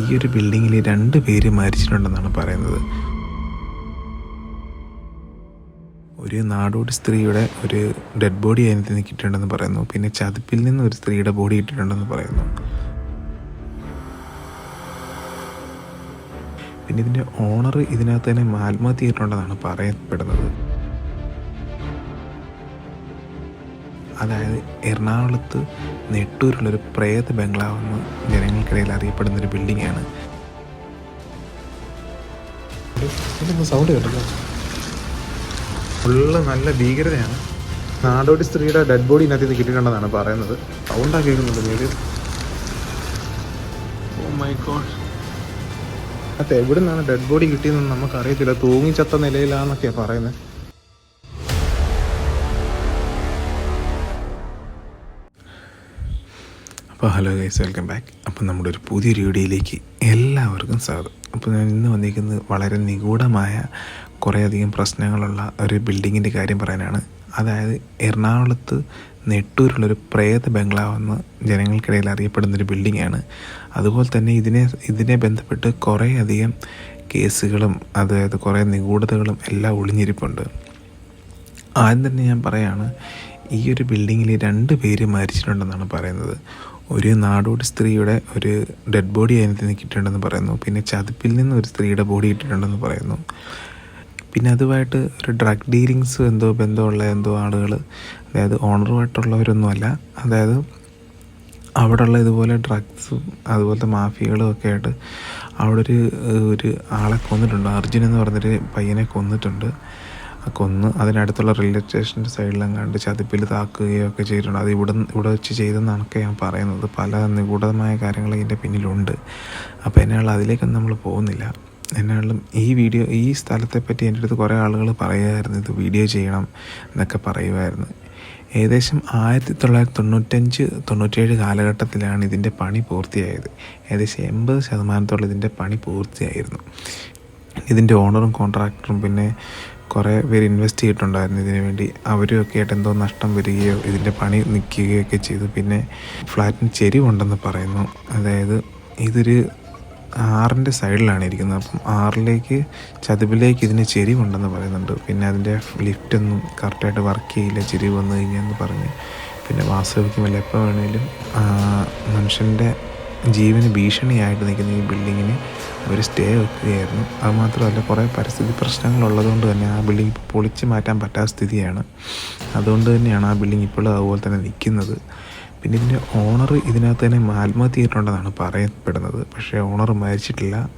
ഈ ഒരു ബിൽഡിങ്ങിൽ രണ്ട് പേര് മരിച്ചിട്ടുണ്ടെന്നാണ് പറയുന്നത്. ഒരു നാടോടി സ്ത്രീയുടെ ഒരു ഡെഡ് ബോഡി അതിനകത്ത് നിന്ന് കിട്ടിയിട്ടുണ്ടെന്ന് പറയുന്നു. പിന്നെ ചതുപ്പിൽ നിന്ന് ഒരു സ്ത്രീയുടെ ബോഡി കിട്ടിയിട്ടുണ്ടെന്ന് പറയുന്നു. പിന്നെ ഇതിന്റെ ഓണർ ഇതിനകത്ത് തന്നെ ആത്മഹത്യ ചെയ്തിട്ടുണ്ടെന്നാണ് പറയപ്പെടുന്നത്. അതായത് എറണാകുളത്ത് നെട്ടൂരുള്ളൊരു പ്രേത ബംഗ്ലാവ് എന്ന് ജനങ്ങൾക്കിടയിൽ അറിയപ്പെടുന്ന ഒരു ബിൽഡിങ്ങാണ് സൗണ്ട് കേട്ടല്ലോ. ഫുള്ള് നല്ല ഭീകരതയാണ്. നാടോടി സ്ത്രീയുടെ ഡെഡ് ബോഡി ഇതിനകത്ത് നിന്ന് കിട്ടിയിട്ടുണ്ടെന്നാണ് പറയുന്നത്. സൗണ്ടാ കേൾക്കുന്നുണ്ട് മേൽ ഓ മൈ ഗോഡ് അത് എവിടെ നിന്നാണ് ഡെഡ് ബോഡി കിട്ടിയതെന്ന് നമുക്കറിയത്തില്ല. തൂങ്ങിച്ചത്ത നിലയിലാന്നൊക്കെയാണ് പറയുന്നത്. അപ്പോൾ ഹലോ ഗൈസ് വെൽക്കം ബാക്ക്. അപ്പോൾ നമ്മുടെ ഒരു പുതിയൊരു വീഡിയോയിലേക്ക് എല്ലാവർക്കും സ്വാഗതം. അപ്പോൾ ഞാൻ ഇന്ന് വന്നിരിക്കുന്നത് വളരെ നിഗൂഢമായ കുറേയധികം പ്രശ്നങ്ങളുള്ള ഒരു ബിൽഡിങ്ങിന്റെ കാര്യം പറയാനാണ്. അതായത് എറണാകുളത്ത് നെട്ടൂരുള്ളൊരു പ്രേത ബംഗ്ലാവെന്ന് ജനങ്ങൾക്കിടയിൽ അറിയപ്പെടുന്നൊരു ബിൽഡിങ്ങാണ്. അതുപോലെ തന്നെ ഇതിനെ ഇതിനെ ബന്ധപ്പെട്ട് കുറേയധികം കേസുകളും അതായത് കുറേ നിഗൂഢതകളും എല്ലാം ഒളിഞ്ഞിരിപ്പുണ്ട്. ആദ്യം തന്നെ ഞാൻ പറയാണ് ഈ ഒരു ബിൽഡിങ്ങിൽ രണ്ട് പേര് മരിച്ചിട്ടുണ്ടെന്നാണ് പറയുന്നത്. ഒരു നാടോടി സ്ത്രീയുടെ ഒരു ഡെഡ് ബോഡി അതിനകത്ത് നിന്ന് കിട്ടിയിട്ടുണ്ടെന്ന് പറയുന്നു. പിന്നെ ചതുപ്പിൽ നിന്ന് ഒരു സ്ത്രീയുടെ ബോഡി കിട്ടിയിട്ടുണ്ടെന്ന് പറയുന്നു. പിന്നെ അതുമായിട്ട് ഒരു ഡ്രഗ് ഡീലിങ്സ് എന്തോ ബന്ധമുള്ള എന്തോ ആളുകൾ അതായത് ഓണറുമായിട്ടുള്ളവരൊന്നുമല്ല. അതായത് അവിടെയുള്ള ഇതുപോലെ ഡ്രഗ്സും അതുപോലത്തെ മാഫിയകളും ഒക്കെ ആയിട്ട് അവിടെ ഒരു ഒരു ആളെ കൊന്നിട്ടുണ്ട്. അർജുൻ എന്ന് പറഞ്ഞൊരു പയ്യനെ കൊന്നിട്ടുണ്ട്. കൊന്ന് അതിനടുത്തുള്ള റെയിൽവേ സ്റ്റേഷന്റെ സൈഡിലെങ്ങാണ്ട് ചതിപ്പിൽ താക്കുകയോ ഒക്കെ ചെയ്തിട്ടുണ്ട്. അത് ഇവിടെ ഇവിടെ വെച്ച് ചെയ്തെന്നാണൊക്കെ ഞാൻ പറയുന്നത്. പല നിഗൂഢമായ കാര്യങ്ങൾ ഇതിന്റെ പിന്നിലുണ്ട്. അപ്പോൾ എന്നാൽ അതിലേക്കൊന്നും നമ്മൾ പോകുന്നില്ല. എന്നാലും ഈ വീഡിയോ ഈ സ്ഥലത്തെ പറ്റി എന്റെ അടുത്ത് കുറേ ആളുകൾ പറയുമായിരുന്നു ഇത് വീഡിയോ ചെയ്യണം എന്നൊക്കെ പറയുമായിരുന്നു ഏകദേശം ആയിരത്തി തൊള്ളായിരത്തി തൊണ്ണൂറ്റഞ്ച് തൊണ്ണൂറ്റേഴ് കാലഘട്ടത്തിലാണ് ഇതിന്റെ പണി പൂർത്തിയായത്. ഏകദേശം എൺപത് ശതമാനത്തോളം ഇതിന്റെ പണി പൂർത്തിയായിരുന്നു. ഇതിന്റെ ഓണറും കോൺട്രാക്ടറും പിന്നെ കുറേ പേര് ഇൻവെസ്റ്റ് ചെയ്തിട്ടുണ്ടായിരുന്നു ഇതിനു വേണ്ടി. അവരും ഒക്കെ ആയിട്ട് എന്തോ നഷ്ടം വരികയോ ഇതിന്റെ പണി നിൽക്കുകയോ ഒക്കെ ചെയ്തു. പിന്നെ ഫ്ലാറ്റിന് ചെരിവുണ്ടെന്ന് പറയുന്നു. അതായത് ഇതൊരു ആറിന്റെ സൈഡിലാണ് ഇരിക്കുന്നത്. അപ്പം ആറിലേക്ക് ചതുപ്പിലേക്ക് ഇതിന് ചെരിവുണ്ടെന്ന് പറയുന്നുണ്ട്. പിന്നെ അതിന്റെ ലിഫ്റ്റൊന്നും കറക്റ്റായിട്ട് വർക്ക് ചെയ്യില്ല. ചെരിവ് വന്നു കഴിഞ്ഞാൽ എന്ന് പറഞ്ഞ്. പിന്നെ വാസ്തവിക്കുമല്ല എപ്പോൾ വേണമെങ്കിലും മനുഷ്യന്റെ ജീവന് ഭീഷണിയായിട്ട് നിൽക്കുന്ന ഈ ബിൽഡിങ്ങിന് അവർ സ്റ്റേ വെക്കുകയായിരുന്നു. അത് മാത്രമല്ല കുറേ പരിസ്ഥിതി പ്രശ്നങ്ങളുള്ളതുകൊണ്ട് തന്നെ ആ ബിൽഡിംഗ് ഇപ്പോൾ പൊളിച്ച് മാറ്റാൻ പറ്റാത്ത സ്ഥിതിയാണ്. അതുകൊണ്ട് തന്നെയാണ് ആ ബിൽഡിംഗ് ഇപ്പോഴും അതുപോലെ തന്നെ നിൽക്കുന്നത്. പിന്നെ ഇതിന്റെ ഓണർ ഇതിനകത്ത് തന്നെ ആത്മഹത്യ ചെയ്തിട്ടുണ്ടെന്നാണ് പറയപ്പെടുന്നത്. പക്ഷേ ഓണർ മരിച്ചിട്ടില്ല.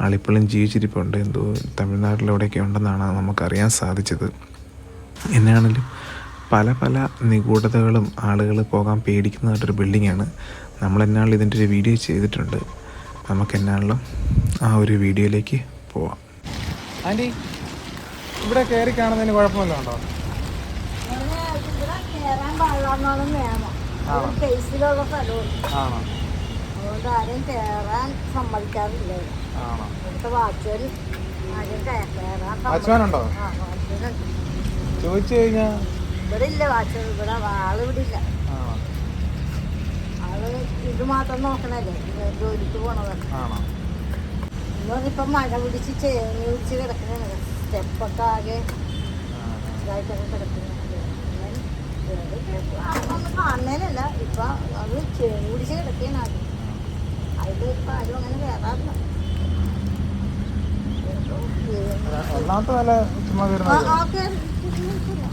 ആളിപ്പോഴും ജീവിച്ചിരിപ്പുണ്ട്. എന്തോ തമിഴ്നാട്ടിലെവിടെയൊക്കെ ഉണ്ടെന്നാണ് നമുക്കറിയാൻ സാധിച്ചത്. എന്നാണെങ്കിലും പല പല നിഗൂഢതകളും ആളുകൾ പോകാൻ പേടിക്കുന്നതായിട്ടൊരു ബിൽഡിങ്ങാണ്. നമ്മൾ എന്നാളും ഇതിന്റെ ഒരു വീഡിയോ ചെയ്തിട്ടുണ്ട്. നമുക്ക് എന്നാളിലും ആ ഒരു വീഡിയോയിലേക്ക് പോവാം. ആന്റി ഇവിടെ കയറി കാണുന്നതിന് കുഴപ്പമില്ല ഉണ്ടോ? അതുകൊണ്ട് ആരും കേറാൻ സമ്മതിക്കാറില്ല ഇവിടെ. ആണോ? ഇവിടുത്തെ വാച്ചുകൾ ആരും കേ- കേറാൻ ഉണ്ടോ ചോദിച്ചു കഴിഞ്ഞാ? ഇവിടെ ഇല്ല വാച്ചോർ ഇവിടെ വാൾ ഇവിടെ ഇല്ല ആൾ ഇത് മാത്രം നോക്കണല്ലേ? ജോലിക്ക് പോണതാണ്. ഇന്നിപ്പം മഴ പിടിച്ച് ചേങ്ങി പിടിച്ച് കിടക്കണ സ്റ്റെപ്പൊക്കെ ആകെ ഇതായിട്ടൊക്കെ കിടക്കുന്നത് ഒന്നും കാണുന്നതിനല്ല ഇപ്പൊ അത് ചേങ്ങി പിടിച്ച് കിടക്കുകയാണ് ആദ്യം അതിൽ ഇപ്പൊ ആരും അങ്ങനെ കയറാറില്ല ഒന്നാമത്തെ നില ചുമ്മാ ആ, കയറുന്നത് ആ, കേറി. ഇരിക്കുന്നില്ല.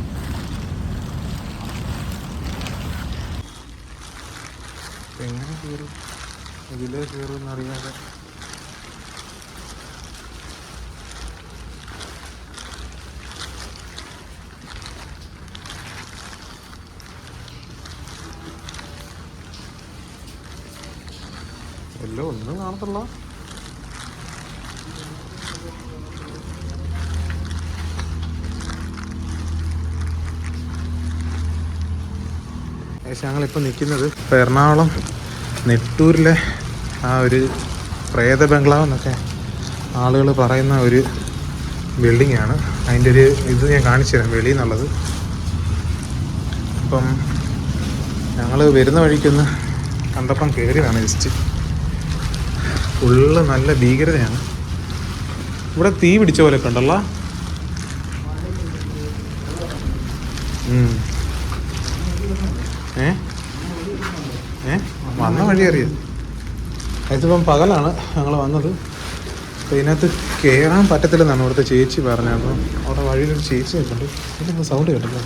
എങ്ങനെ കയറും? ഇതിലേ കയറുമെന്ന് അറിയാതെ എല്ലാം ഒന്നും കാണത്തുള്ള ഏകദേശം ഞങ്ങളിപ്പോൾ നിൽക്കുന്നത്. എറണാകുളം നെട്ടൂരിലെ ആ ഒരു പ്രേത ബംഗ്ലാവ് എന്നൊക്കെ ആളുകൾ പറയുന്ന ഒരു ബിൽഡിംഗ് ആണ്. അതിന്റെ ഒരു ഇത് ഞാൻ കാണിച്ചു തരാം വെളിയിൽ നിന്നുള്ളത് അപ്പം ഞങ്ങൾ വരുന്ന വഴിക്കൊന്ന് കണ്ടപ്പം കയറിയതാണ് ജസ്റ്റ് ഫുള്ള് നല്ല ഭീകരതയാണ്. ഇവിടെ തീ പിടിച്ച പോലെ കണ്ടല്ലോ ഉണ്ടല്ലോ ഉം. ഏ ഏ വന്ന വഴി അറിയാം. അതിപ്പം പകലാണ് ഞങ്ങൾ വന്നത്. അപ്പോൾ ഇതിനകത്ത് കയറാൻ പറ്റത്തില്ലെന്നാണ് അവിടുത്തെ ചേച്ചി പറഞ്ഞത്. അപ്പം അവിടെ വഴിയിലൊരു ചേച്ചി നിൽക്കുന്നുണ്ട് ഇതിന്റെ സൗണ്ട് കേട്ടല്ലോ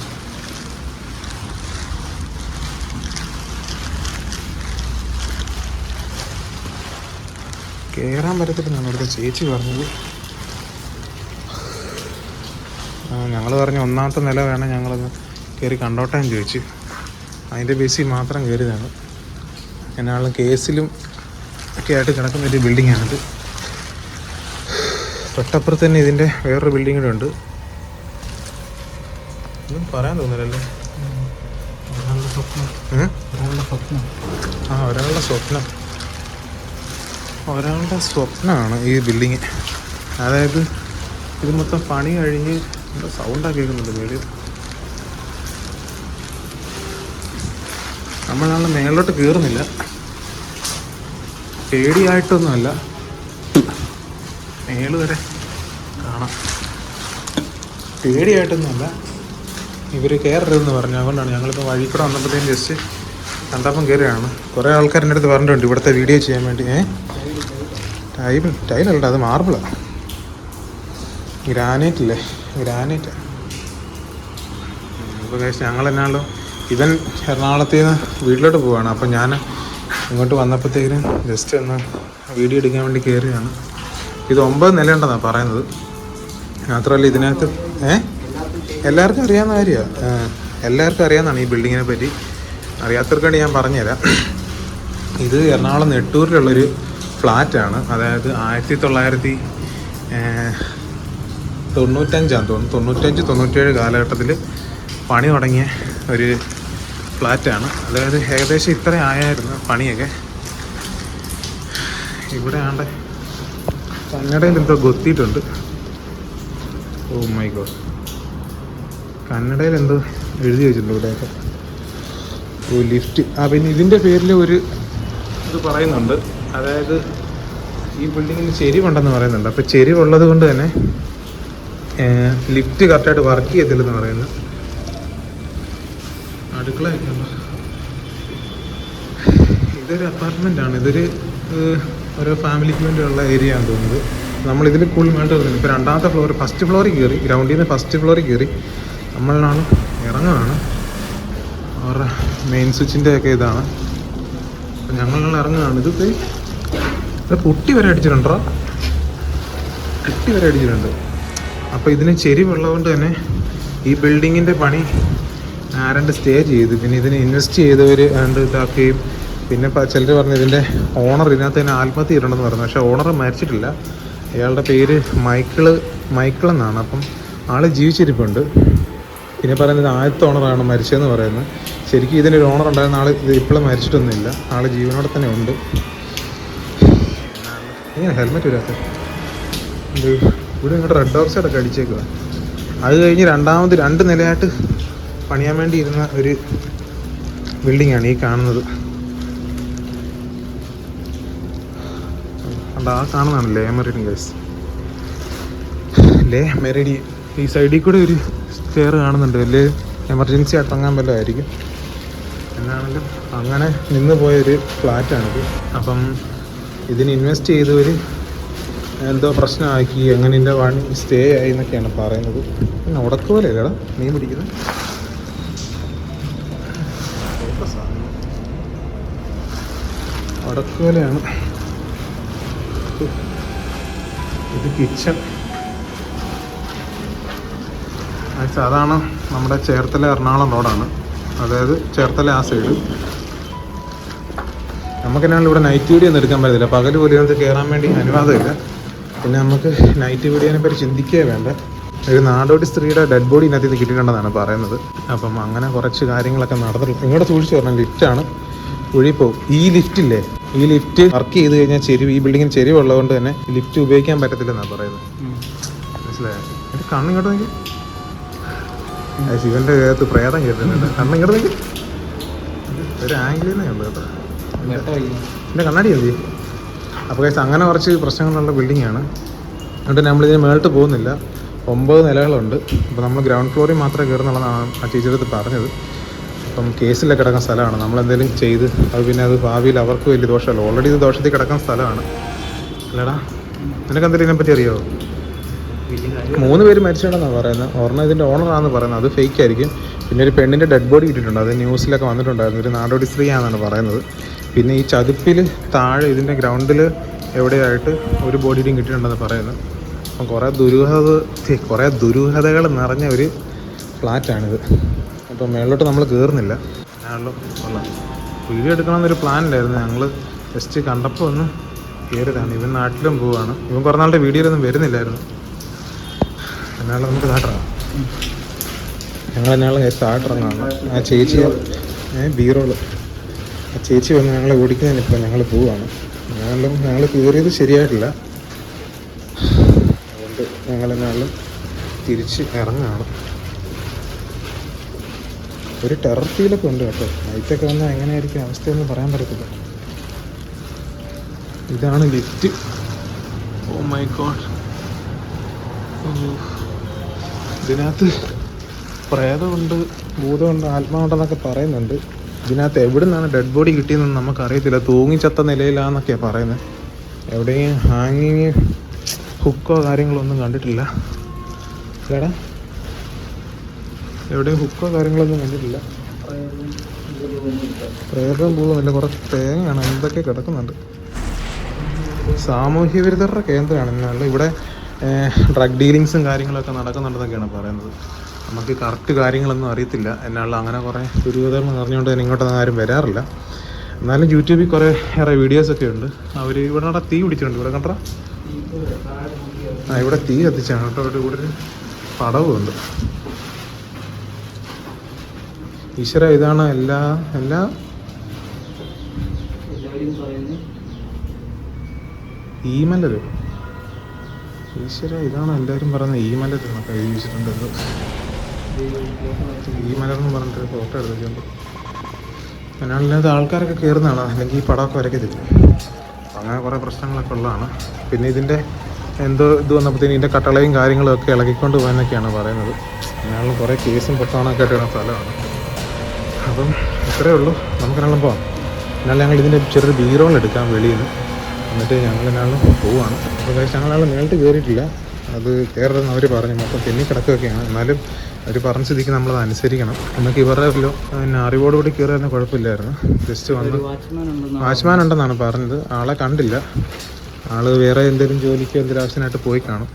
കയറാൻ പറ്റത്തില്ലെന്നാണ് അവിടുത്തെ ചേച്ചി പറഞ്ഞത്. ഞങ്ങൾ പറഞ്ഞ ഒന്നാമത്തെ നില വേണം ഞങ്ങളൊന്ന് കയറി കണ്ടോട്ടേന്ന് ചോദിച്ച്. അതിന്റെ ബേസിൽ മാത്രം കയറിയതാണ് എന്നാളും കേസിലും ഒക്കെ ആയിട്ട് കിടക്കുന്ന ഒരു ബിൽഡിങ്ങാണിത്. തൊട്ടപ്പുറത്ത് തന്നെ ഇതിന്റെ വേറൊരു ബിൽഡിംഗ് കൂടെ ഉണ്ട്. ഒന്നും പറയാൻ തോന്നില്ലല്ലോ? ആ ഒരാളുടെ സ്വപ്നം. ഒരാളുടെ സ്വപ്നമാണ് ഈ ബിൽഡിങ്. അതായത് ഇത് മൊത്തം പണി കഴിഞ്ഞ് സൗണ്ടാണ് കേൾക്കുന്നുണ്ട് വീട് നമ്മളാണ് മേലോട്ട് കയറുന്നില്ല പേടിയായിട്ടൊന്നുമല്ല. മേൾ വരെ കാണാം. പേടിയായിട്ടൊന്നുമല്ല. ഇവർ കയറരുതെന്ന് പറഞ്ഞു. അതുകൊണ്ടാണ് ഞങ്ങളിപ്പോൾ വഴി കൂടെ വന്നപ്പോഴത്തേക്കും ജസ്റ്റ് കണ്ടപ്പം കയറുകയാണ് കുറേ ആൾക്കാർ എന്റെ അടുത്ത് പറഞ്ഞിട്ടുണ്ട് ഇവിടുത്തെ വീഡിയോ ചെയ്യാൻ വേണ്ടി. ഏ? ടൈൽ ടൈലല്ല അത് മാർബിളാണ് ഗ്രാനൈറ്റ് അല്ലേ ഗ്രാനൈറ്റ്. ഇപ്പോൾ ഞങ്ങൾ എന്നാണല്ലോ ഇവൻ എറണാകുളത്ത് നിന്ന് വീട്ടിലോട്ട് പോവാണ്. അപ്പം ഞാൻ ഇങ്ങോട്ട് വന്നപ്പോഴത്തേക്കിനും ജസ്റ്റ് ഒന്ന് വീഡിയോ എടുക്കാൻ വേണ്ടി കയറിയാണ് ഇത് ഒമ്പത് നിലയുണ്ടെന്നാണ് പറയുന്നത്. മാത്രമല്ല ഇതിനകത്ത് ഏ? എല്ലാവർക്കും അറിയാവുന്ന കാര്യമാണ് എല്ലാവർക്കും അറിയാവുന്നതാണ് ഈ ബിൽഡിങ്ങിനെ പറ്റി. അറിയാത്തവർക്കാണ് ഞാൻ പറഞ്ഞുതരാം. ഇത് എറണാകുളം നെട്ടൂരിലുള്ളൊരു ഫ്ലാറ്റാണ്. അതായത് ആയിരത്തി തൊള്ളായിരത്തി തൊണ്ണൂറ്റഞ്ചാണ് തോന്നുന്നു. തൊണ്ണൂറ്റഞ്ച് തൊണ്ണൂറ്റേഴ് കാലഘട്ടത്തിൽ പണി തുടങ്ങിയ ഒരു ഫ്ലാറ്റാണ് അതായത് ഏകദേശം ഇത്ര ആയായിരുന്നു പണിയൊക്കെ. ഇവിടെ ആണ്ട്. കന്നഡയിൽ എന്തോ കൊത്തിയിട്ടുണ്ട്. Oh my God. കന്നഡയിൽ എന്തോ എഴുതി വെച്ചിട്ടുണ്ട് ഇവിടെയൊക്കെ. ഓ ലിഫ്റ്റ്. ആ പിന്നെ ഇതിന്റെ പേരിൽ ഒരു ഇത് പറയുന്നുണ്ട്. അതായത് ഈ ബിൽഡിങ്ങിന് ചെരിവുണ്ടെന്ന് പറയുന്നുണ്ട്. അപ്പോൾ ചെരിവുള്ളത് കൊണ്ട് തന്നെ ലിഫ്റ്റ് കറക്റ്റായിട്ട് വർക്ക് ചെയ്യത്തില്ലെന്ന് പറയുന്നു. അടുക്കള? ഇതൊരു അപ്പാർട്ട്മെന്റ് ആണ്. ഇതൊരു ഓരോ ഫാമിലിക്ക് വേണ്ടിയുള്ള ഏരിയ ആണ് തോന്നുന്നത്. നമ്മൾ ഇതിൽ കൂടുതൽ വേണ്ട തോന്നുന്നു ഇപ്പോൾ രണ്ടാമത്തെ ഫ്ലോർ ഫസ്റ്റ് ഫ്ലോറിൽ കയറി ഗ്രൗണ്ടിൽ നിന്ന് ഫസ്റ്റ് ഫ്ലോറിൽ കയറി നമ്മളാണ് ഇറങ്ങുകയാണ്. അവരുടെ മെയിൻ സ്വിച്ചിന്റെ ഒക്കെ ഇതാണ്. അപ്പം ഞങ്ങൾ ഇറങ്ങുകയാണ്. ഇത് പുട്ടി വരെ അടിച്ചിട്ടുണ്ടോ? കിട്ടി വരെ അടിച്ചിട്ടുണ്ട്. അപ്പോൾ ഇതിന് ചെരിവുള്ളതുകൊണ്ട് തന്നെ ഈ ബിൽഡിങ്ങിന്റെ പണി ആരണ്ട് സ്റ്റേ ചെയ്തു. പിന്നെ ഇതിന് ഇൻവെസ്റ്റ് ചെയ്തവർ ആണ്ട് ഇതാക്കുകയും പിന്നെ ചിലർ പറഞ്ഞു ഇതിന്റെ ഓണർ ഇതിനകത്ത് തന്നെ ആത്മഹത്യ ചെയ്തിട്ടുണ്ടെന്ന് പറഞ്ഞു. പക്ഷേ ഓണർ മരിച്ചിട്ടില്ല. അയാളുടെ പേര് മൈക്കിൾ മൈക്കിൾ എന്നാണ് അപ്പം ആൾ ജീവിച്ചിരിപ്പുണ്ട്. പിന്നെ പറയുന്നത് ആദ്യത്തെ ഓണറാണ് മരിച്ചതെന്ന് പറയുന്നത്. ശരിക്കും ഇതിനൊരു ഓണർ ഉണ്ടായിരുന്ന ആൾ ഇത് ഇപ്പോഴും മരിച്ചിട്ടൊന്നുമില്ല. ആൾ ജീവനോടെ തന്നെ ഉണ്ട്. ഇങ്ങനെ ഹെൽമെറ്റ് വരാത്ത ഇവിടെ ഇങ്ങോട്ട് റെഡ് ഓക്സൈഡ് അടക്കം അടിച്ചേക്കുക അത് കഴിഞ്ഞ് രണ്ടാമത് രണ്ട് നിലയായിട്ട് പണിയാൻ വേണ്ടി ഇരുന്ന ഒരു ബിൽഡിംഗ് ആണ് ഈ കാണുന്നത്. അതാ ആ കാണുന്നതാണ് Le Meridien guys Le Meridien. ഈ സൈഡിൽ കൂടെ ഒരു സ്റ്റെയർ കാണുന്നുണ്ട്. വലിയ എമർജൻസി ആയിട്ട് തങ്ങാൻ വല്ലതും ആയിരിക്കും. എന്നാണെങ്കിലും അങ്ങനെ നിന്ന് പോയൊരു ഫ്ലാറ്റാണിത് അപ്പം ഇതിന് ഇൻവെസ്റ്റ് ചെയ്തവർ എന്തോ പ്രശ്നമാക്കി അങ്ങനെ എന്റെ വൺ സ്റ്റേ ആയി എന്നൊക്കെയാണ് പറയുന്നത്. പിന്നെ ഉടക്ക് പോലെ അല്ലേടാ മീൻ പിടിക്കുന്നത് ഉടക്ക് പോലെയാണ് ഇത് കിച്ചൺ. അതാണ് നമ്മുടെ ചേർത്തല എറണാകുളം റോഡാണ്. അതായത് ചേർത്തല ആ സൈഡ് നമുക്കെന്നാണ് ഇവിടെ നൈറ്റ് വീഡിയോ ഒന്നും എടുക്കാൻ പറ്റത്തില്ല. പകൽ പോലും ഇതിനകത്ത് കയറാൻ വേണ്ടി അനുവാദമില്ല. പിന്നെ നമുക്ക് നൈറ്റ് വീഡിയോനെ പറ്റി ചിന്തിക്കുകയേ വേണ്ട. ഒരു നാടോടി സ്ത്രീയുടെ ഡെഡ് ബോഡി ഇതിനകത്ത് നിന്ന് കിട്ടിയിട്ടുണ്ടെന്നാണ് പറയുന്നത്. അപ്പം അങ്ങനെ കുറച്ച് കാര്യങ്ങളൊക്കെ നടന്നിട്ടുണ്ട്. ഇങ്ങോട്ട് സൂക്ഷിച്ച് പറഞ്ഞാൽ ലിഫ്റ്റാണ് കുഴി പോകും. ഈ ലിഫ്റ്റ് ഇല്ലേ? ഈ ലിഫ്റ്റ് വർക്ക് ചെയ്ത് കഴിഞ്ഞാൽ ചെരിവ് ഈ ബിൽഡിങ്ങിന് ചെരിവുള്ളതുകൊണ്ട് തന്നെ ലിഫ്റ്റ് ഉപയോഗിക്കാൻ പറ്റത്തില്ലെന്നാണ് പറയുന്നത്. മനസ്സിലായോ? എന്റെ കണ്ണിങ്ങോട്ട് നോക്കി. ശിവന്റെ ദേഹത്ത് പ്രേതം കേട്ടിട്ടുണ്ട് കണ്ണിങ്ങോട്ട് നോക്കി. ഒരു ആംഗിളിൽ നിന്നേ ഉണ്ട് കേട്ടോ. എന്റെ കണ്ണാടി എന്തി അപ്പോൾ guys അങ്ങനെ കുറച്ച് പ്രശ്നങ്ങളുള്ള ബിൽഡിംഗ് ആണ്. എന്നിട്ട് നമ്മളിതിന് മേളിട്ട് പോകുന്നില്ല. ഒമ്പത് നിലകളുണ്ട്. അപ്പോൾ നമ്മൾ ഗ്രൗണ്ട് ഫ്ലോറിൽ മാത്രമേ കയറുന്നുള്ളതാണ് ആ ടീച്ചറെടുത്ത് പറഞ്ഞത്. അപ്പം കേസിലൊക്കെ കിടക്കുന്ന സ്ഥലമാണ്. നമ്മൾ എന്തെങ്കിലും ചെയ്ത് അത് പിന്നെ അത് ഭാവിയിൽ അവർക്ക് വലിയ ദോഷമല്ല. ഓൾറെഡി ഇത് ദോഷത്തിൽ കിടക്കുന്ന സ്ഥലമാണ്. അല്ലടാ? നിനക്ക് എന്തെങ്കിലും ഇതിനെപ്പറ്റി അറിയാമോ മൂന്ന് പേര് മരിച്ചിട്ടുണ്ടെന്നാണ് പറയുന്നത്. ഒരെണ്ണം ഇതിന്റെ ഓണറാണെന്ന് പറയുന്നത്. അത് ഫേക്ക് ആയിരിക്കും. പിന്നെ ഒരു പെണ്ണിന്റെ ഡെഡ് ബോഡി കിട്ടിയിട്ടുണ്ട് അത് ന്യൂസിലൊക്കെ വന്നിട്ടുണ്ടായിരുന്നു. ഒരു നാടോടി സ്ത്രീയാണെന്നാണ് പറയുന്നത്. പിന്നെ ഈ ചതുപ്പിൽ താഴെ ഇതിന്റെ ഗ്രൗണ്ടിൽ എവിടെയായിട്ട് ഒരു ബോഡിയും കിട്ടിയിട്ടുണ്ടെന്ന് പറയുന്നത് അപ്പം കുറേ ദുരൂഹത കുറേ ദുരൂഹതകൾ നിറഞ്ഞ ഒരു ഫ്ലാറ്റാണിത് അപ്പം മേളിലോട്ട് നമ്മൾ കയറുന്നില്ല വീഡിയോ എടുക്കണമെന്നൊരു പ്ലാൻ ഇല്ലായിരുന്നു. ഞങ്ങൾ ജസ്റ്റ് കണ്ടപ്പോൾ ഒന്ന് കയറിയതാണ് ഇവൻ നാട്ടിലും പോവാണ്. ഇവൻ കുറേ നാളുടെ വീഡിയോയിലൊന്നും വരുന്നില്ലായിരുന്നു. എന്നാലും നമുക്ക് താട്ടിറങ്ങാം ഞങ്ങൾ എന്നാലും താട്ടിറങ്ങാണ് ആ ചേച്ചി ബീറോൾ ആ ചേച്ചി വന്ന് ഞങ്ങളെ ഓടിക്കുന്നതിന് ഇപ്പം ഞങ്ങൾ പോവാണ്. എന്നാലും ഞങ്ങൾ കയറിയത് ശരിയായിട്ടില്ല. അതുകൊണ്ട് ഞങ്ങളെന്നാളും തിരിച്ച് ഇറങ്ങുകയാണ്. ഒരു ടെറർ ഫീലൊക്കെ ഉണ്ട് കേട്ടോ. നൈറ്റൊക്കെ വന്നാൽ എങ്ങനെയായിരിക്കും അവസ്ഥയെന്ന് പറയാൻ പറ്റത്തില്ല. ഇതാണ് ലിഫ്റ്റ് ഓ മൈ ഗോഡ് ഇതിനകത്ത് പ്രേതമുണ്ട് ഭൂതമുണ്ട് ആത്മാവുണ്ടെന്നൊക്കെ പറയുന്നുണ്ട്. ഇതിനകത്ത് എവിടെ നിന്നാണ് ഡെഡ് ബോഡി കിട്ടിയതെന്ന് നമുക്കറിയത്തില്ല. തൂങ്ങിച്ചത്ത നിലയിലാന്നൊക്കെയാണ് പറയുന്നത് എവിടെയും ഹാങ്ങിങ് ഹുക്കോ കാര്യങ്ങളൊന്നും കണ്ടിട്ടില്ല. ചേടാ എവിടെയും ഹുക്കോ കാര്യങ്ങളൊന്നും കണ്ടിട്ടില്ല. പ്രേതം പോകുന്നില്ല കുറച്ച് തേങ്ങയാണ്. എന്തൊക്കെ കിടക്കുന്നുണ്ട്. സാമൂഹ്യ വിരുദ്ധരുടെ കേന്ദ്രമാണ്. എന്നാൽ ഇവിടെ ഡ്രഗ് ഡീലിങ്സും കാര്യങ്ങളൊക്കെ നടക്കുന്നുണ്ടെന്നൊക്കെയാണ് പറയുന്നത്. നമുക്ക് കറക്റ്റ് കാര്യങ്ങളൊന്നും അറിയത്തില്ല. എന്നുള്ള അങ്ങനെ കുറേ ദുരിതങ്ങൾ അറിഞ്ഞുകൊണ്ട് തന്നെ ഇങ്ങോട്ടൊന്നും ആരും വരാറില്ല. എന്നാലും യൂട്യൂബിൽ കുറേ ഏറെ വീഡിയോസൊക്കെ ഉണ്ട്. അവർ ഇവിടെ നട തീ പിടിച്ചിട്ടുണ്ട്. ഇവിടെ കണ്ട? ആ ഇവിടെ തീ കത്തിച്ചാണ് കേട്ടോ. ഇവിടെ ഒരു പടവുമുണ്ട്. ഈശ്വര ഇതാണ് എല്ലാ എല്ലാ ഈമലര് ഈശ്വര ഇതാണ് എല്ലാവരും പറയുന്നത് ഈമലര് എന്നൊക്കെ എഴുതി വെച്ചിട്ടുണ്ട് ഈമലർ എന്ന് പറഞ്ഞിട്ട് ഫോട്ടോ എടുത്തിട്ടുണ്ട്. അതിനകത്ത് ആൾക്കാരൊക്കെ കയറുന്നതാണ് അല്ലെങ്കിൽ ഈ പടമൊക്കെ വരയ്ക്കത്തില്ല അങ്ങനെ കുറേ പ്രശ്നങ്ങളൊക്കെ ഉള്ളതാണ്. പിന്നെ ഇതിന്റെ എന്തോ ഇത് വന്നപ്പോഴത്തേനും ഇതിന്റെ കട്ടളയും കാര്യങ്ങളും ഒക്കെ ഇളകിക്കൊണ്ട് പോകാനൊക്കെയാണ് പറയുന്നത്. അതിനുള്ള കുറേ കേസും പൊട്ടാണൊക്കെ ആയിട്ട് വരുന്ന സ്ഥലമാണ്. അപ്പം ഇത്രയേ ഉള്ളൂ. നമുക്കെന്നാലും പോവാം. എന്നാലും ഞങ്ങൾ ഇതിന്റെ ചെറിയൊരു ബീറോൾ എടുക്കാം വെളിയിൽ നിന്ന്. എന്നിട്ട് ഞങ്ങൾ എന്നാലും പോവാണ്. അപ്പോൾ കഴിച്ച് ഞങ്ങളാൾ മേളിട്ട് കയറിയിട്ടില്ല. അത് കയറരുതെന്ന് അവർ പറഞ്ഞു. മൊത്തം തെന്നി കിടക്കുകയൊക്കെയാണ്. എന്നാലും അവർ പറഞ്ഞ സ്ഥിതിക്ക് നമ്മളത് അനുസരിക്കണം. നമുക്ക് ഇവരുടെ പിന്നെ അറിവോടുകൂടി കയറുന്ന കുഴപ്പമില്ലായിരുന്നു. ജസ്റ്റ് വന്ന് വാച്ച്മാൻ ഉണ്ടെന്നാണ് പറഞ്ഞത്. ആളെ കണ്ടില്ല. ആൾ വേറെ എന്തെങ്കിലും ജോലിക്ക് എന്തെങ്കിലും ആവശ്യത്തിനായിട്ട് പോയി കാണും.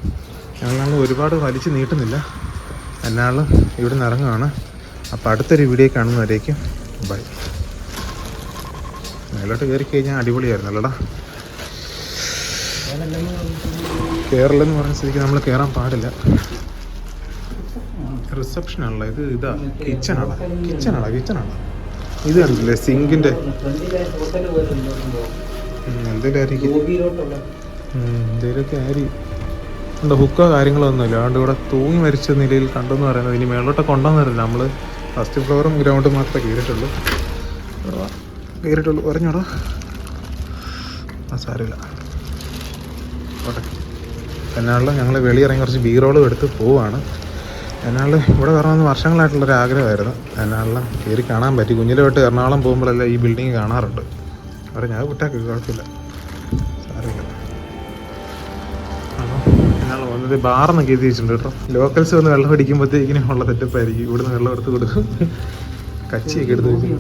ഞങ്ങൾ ഒരുപാട് വലിച്ചു നീട്ടുന്നില്ല. എന്നാൾ ഇവിടെ നിന്ന് ഇറങ്ങുകയാണ് അപ്പോൾ അടുത്തൊരു വീഡിയോ കാണുന്നവരേക്കും ബൈ മേലോട്ട് കയറി കഴിഞ്ഞാൽ അടിപൊളിയായിരുന്നു അല്ലടാ. കേരളം എന്ന് പറഞ്ഞ സ്ഥിതിക്ക് നമ്മൾ കയറാൻ പാടില്ല. റിസപ്ഷൻ ആണല്ലോ ഇത് ഇതാ കിച്ചണാടാ കിച്ചണാടാ കിച്ചണാടാ ഇത് കണ്ടില്ലേ സിങ്കിന്റെ എന്തേലും ആയിരിക്കും. എന്തേലൊക്കെ ആയിരിക്കും. എന്താ ഹുക്കോ കാര്യങ്ങളോ ഒന്നുമില്ല. അതുകൊണ്ട് ഇവിടെ തൂങ്ങി മരിച്ച നിലയിൽ കണ്ടെന്ന് പറയുന്നത് ഇനി മേളോട്ടൊക്കെ കൊണ്ടുവന്നിരുന്നില്ല നമ്മൾ ഫസ്റ്റ് ഫ്ലോറും ഗ്രൗണ്ടും മാത്രമേ കയറിയിട്ടുള്ളൂ. കയറിയിട്ടുള്ളൂ. പറഞ്ഞോടോ ആ സാരമില്ല. എന്നാളിൽ ഞങ്ങൾ വെളിയിറങ്ങി കുറച്ച് ബീറോളും എടുത്ത് പോവാണ്. എന്നാളിൽ ഇവിടെ വരണമെന്ന് വർഷങ്ങളായിട്ടുള്ളൊരു ആഗ്രഹമായിരുന്നു. എന്നാളിൽ കയറി കാണാൻ പറ്റി. കുഞ്ഞിലെ തൊട്ട് എറണാകുളം പോകുമ്പോഴെല്ലാം ഈ ബിൽഡിങ് കാണാറുണ്ട്. അവിടെ ഞാൻ വിട്ടാക്കി കുഴപ്പമില്ല. സാരമില്ല. എന്നാൾ ബാറെന്ന് എഴുതി വെച്ചിട്ടുണ്ട് കേട്ടോ. ലോക്കൽസ് വന്ന് വെള്ളം അടിക്കുമ്പോഴത്തേക്കിനും ഉള്ള തെറ്റപ്പായിരിക്കും. ഇവിടുന്ന് വെള്ളം എടുത്ത് കൊടുക്കും. കച്ചിയൊക്കെ എടുത്ത് വെക്കും.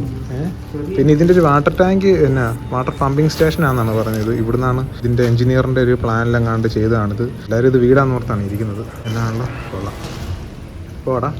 പിന്നെ ഇതിന്റെ ഒരു വാട്ടർ ടാങ്ക് എന്നാ വാട്ടർ പമ്പിങ് സ്റ്റേഷൻ ആണെന്നാണ് പറഞ്ഞത്. ഇവിടുന്നാണ് ഇതിന്റെ എഞ്ചിനീയറിന്റെ ഒരു പ്ലാനിലെങ്ങാണ്ട് ചെയ്തതാണിത്. എല്ലാവരും ഇത് വീടാന്ന് ഓർത്താണ് ഇരിക്കുന്നത്. എന്നാണല്ലോ കൊള്ളാം. പോടാ.